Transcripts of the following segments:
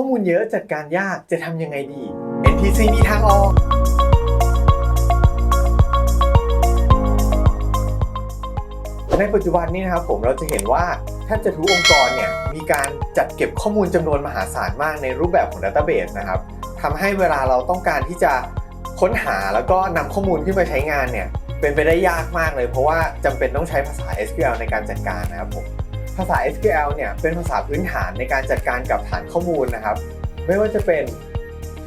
ข้อมูลเยอะจัดการยากจะทำยังไงดี NPC มีทางออกในปัจจุบันนี้นะครับผมเราจะเห็นว่าแทบจะทุกองค์กรเนี่ยมีการจัดเก็บข้อมูลจำนวนมหาศาลมากในรูปแบบของ Database นะครับทำให้เวลาเราต้องการที่จะค้นหาแล้วก็นำข้อมูลขึ้นมาใช้งานเนี่ยเป็นไปได้ยากมากเลยเพราะว่าจำเป็นต้องใช้ภาษา SQL ในการจัดการนะครับผม ภาษา SQL เนี่ยเป็นภาษาพื้นฐานในการจัดการกับฐานข้อมูลนะครับ ไม่ว่าจะเป็น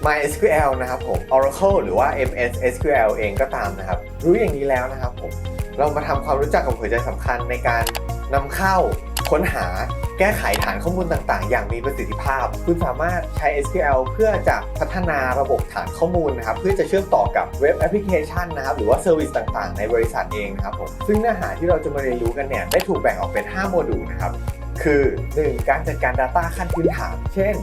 MySQL นะครับผม Oracle หรือว่า MS SQL เองก็ตามนะครับ รู้อย่างนี้แล้วนะครับผม เรามาทำความรู้จักกับหัวใจสำคัญในการนำเข้า ค้นหาแก้ไขฐานข้อมูลต่างๆ อย่างมีประสิทธิภาพ คุณสามารถใช้ SQL เพื่อจะพัฒนาระบบฐานข้อมูลนะครับเพื่อจะเชื่อมต่อกับเว็บแอปพลิเคชันนะครับหรือว่าเซอร์วิสต่างๆ ในบริษัทเองนะครับผมซึ่งเนื้อหาที่เราจะมาเรียนรู้กันเนี่ยได้ถูกแบ่งออกเป็น 5 โมดูลนะครับ คือ 1. การจัดการ Data ขั้นพื้นฐาน เช่น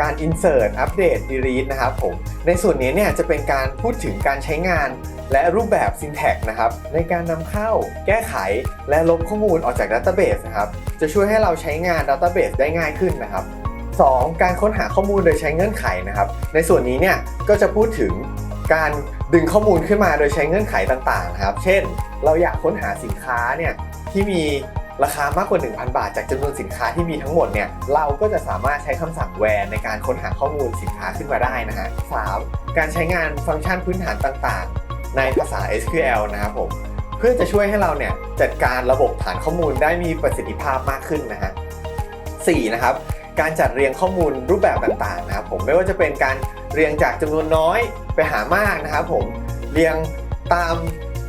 การ insert update delete นะครับผม ในส่วนนี้เนี่ยจะเป็นการพูดถึงการใช้งานและรูปแบบ syntax นะครับ ในการนำเข้า แก้ไข และลบข้อมูลออกจาก Database นะครับ จะช่วยให้เราใช้งาน Database ได้ง่ายขึ้นนะครับ 2. การค้นหาข้อมูลโดยใช้เงื่อนไขนะครับ ในส่วนนี้เนี่ยก็จะพูดถึงการดึงข้อมูลขึ้นมาโดยใช้เงื่อนไขต่างๆนะครับ เช่น เราอยากค้นหาสินค้าเนี่ยที่มี ราคามากกว่า 1,000 บาท จากจำนวนสินค้าที่มีทั้งหมดเนี่ยเราก็จะสามารถใช้คำสั่ง where ในการค้นหาข้อมูลสินค้าขึ้นมาได้นะฮะ 3. การใช้งานฟังก์ชันพื้นฐานต่างๆ ในภาษา SQL นะครับผมเพื่อจะช่วยให้เราเนี่ยจัดการระบบฐานข้อมูลได้มีประสิทธิภาพมากขึ้นนะฮะ 4. นะครับการจัดเรียงข้อมูลรูปแบบต่างๆนะครับผมไม่ว่าจะเป็นการเรียงจากจำนวนน้อยไปหามากนะครับผมเรียงตาม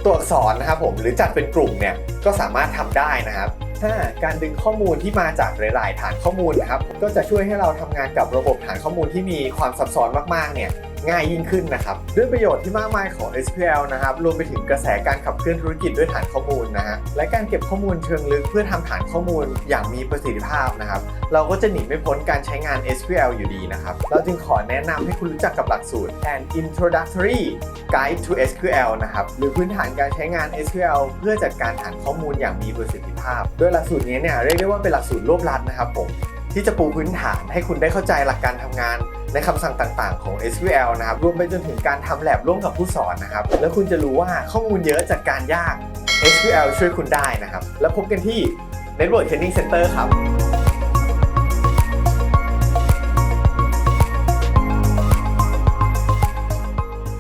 ตัวอักษรนะครับผมหรือจัดเป็นกลุ่มเนี่ยก็สามารถทำได้นะครับ 5. การดึงข้อมูลที่มาจากหลาย ๆ ฐานข้อมูลนะครับ ก็จะช่วยให้เราทำงานกับระบบฐานข้อมูลที่มีความซับซ้อนมาก ๆ เนี่ยง่ายยิ่งขึ้นนะครับ ด้วยประโยชน์ที่มากมายของ SQL นะครับ รวมไปถึงกระแสการขับเคลื่อนธุรกิจด้วยฐานข้อมูลนะฮะ และการเก็บข้อมูลเชิงลึกเพื่อทำฐานข้อมูลอย่างมีประสิทธิภาพนะครับ เราก็จะหนีไม่พ้นการใช้งาน SQL อยู่ดีนะครับ เราจึงขอแนะนำให้คุณรู้จักกับหลักสูตร An Introductory Guide to SQL นะครับ หรือพื้นฐานการใช้งาน SQL เพื่อจัดการฐานข้อมูลอย่างมีประสิทธิภาพ โดยหลักสูตรนี้เนี่ยเรียกได้ว่าเป็นหลักสูตรรวบลัดนะครับผม ที่จะปูพื้นฐานให้คุณได้เข้าใจหลักการทำงานในคำสั่งต่างๆ ของ SQL นะครับ รวมไปจนถึงการทำแลบร่วมกับผู้สอนนะครับ แล้วคุณจะรู้ว่าข้อมูลเยอะจัดการยาก SQL ช่วยคุณได้นะครับ แล้วพบกันที่ Network Training Center ครับ